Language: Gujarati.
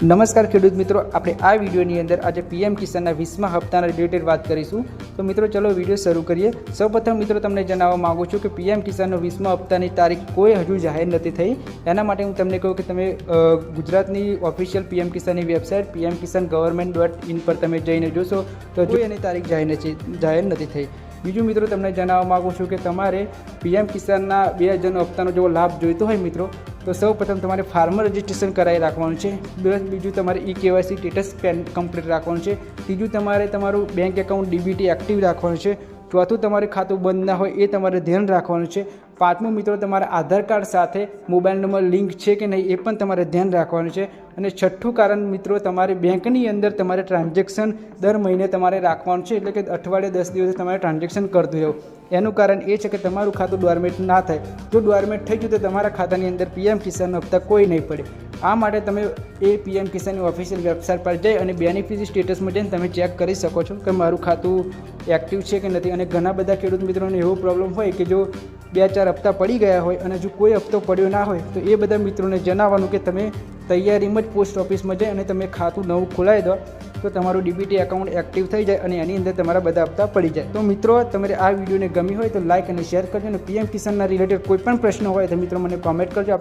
નમસ્કાર ખેડૂત મિત્રો, આપણે આ વિડીયોની અંદર આજે પીએમ કિસાનના વીસમા હપ્તાના રિલેટેડ વાત કરીશું. તો મિત્રો, ચલો વીડિયો શરૂ કરીએ. સૌપ્રથમ મિત્રો, તમને જણાવવા માગું છું કે પીએમ કિસાનનો વીસમા હપ્તાની તારીખ કોઈ હજુ જાહેર નથી થઈ. એના માટે હું તમને કહું કે તમે ગુજરાતની official PM કિસાનની website PM Kisan government dot in પર તમે જઈને જોશો, તો હજુ એની તારીખ જાહેર નથી જાહેર નથી થઈ. બીજું મિત્રો, તમને જણાવવા માગું છું કે તમારે પીએમ કિસાનના બે હજારનો હપ્તાનો જો લાભ જોઈતો હોય મિત્રો તો સૌ પ્રથમ તમારે ફાર્મર રજિસ્ટ્રેશન કરાવી રાખવાનું છે. બીજું તમારે ઈ કેવાયસી સ્ટેટસ પેન કમ્પ્લીટ રાખવાનું છે. ત્રીજું તમારે તમારું બેંક એકાઉન્ટ ડીબીટી એક્ટિવ રાખવાનું છે. ચોથું તમારે ખાતું બંધ ના હોય એ તમારે ધ્યાન રાખવાનું છે. પાંચમું મિત્રો, તમારા આધાર કાર્ડ સાથે મોબાઈલ નંબર લિંક છે કે નહીં એ પણ તમારે ધ્યાન રાખવાનું છે. અને છઠ્ઠું કારણ મિત્રો, તમારે બેંકની અંદર તમારે ટ્રાન્ઝેક્શન દર મહિને તમારે રાખવાનું છે. એટલે કે અઠવાડિયે દસ દિવસે તમારે ટ્રાન્ઝેક્શન કરતું રહેવું. એનું કારણ એ છે કે તમારું ખાતું ડોરમેટ ના થાય. જો ડોરમેટ થઈ ગયું તો તમારા ખાતાની અંદર પીએમ કિસાનનો હપ્તા કોઈ નહીં પડે. આ માટે તમે એ પીએમ કિસાનની ઓફિશિયલ વેબસાઇટ પર જઈ અને બેનિફિટ સ્ટેટસમાં જઈને તમે ચેક કરી શકો છો કે મારું ખાતું એક્ટિવ છે કે નથી. અને ઘણા બધા ખેડૂત મિત્રોને એવો પ્રોબ્લેમ હોય કે જો બે ચાર હપ્તા પડી ગયા હોય અને જો કોઈ હપ્તો પડ્યો ના હોય, તો એ બધા મિત્રોને જણાવવાનું કે તમે તૈયારીમાં જ પોસ્ટ ઓફિસમાં જઈ અને તમે ખાતું નવું ખોલાવી દો, તો તમારું ડીબીટી એકાઉન્ટ એક્ટિવ થઈ જાય અને એની અંદર તમારા બધા હપ્તા પડી જાય. તો મિત્રો, તમારે આ વિડીયોને ગમી હોય તો લાઇક અને શેર કરજો અને પીએમ કિસાનના રિલેટેડ કોઈ પણ પ્રશ્ન હોય તો મિત્રો મને કોમેન્ટ કરજો.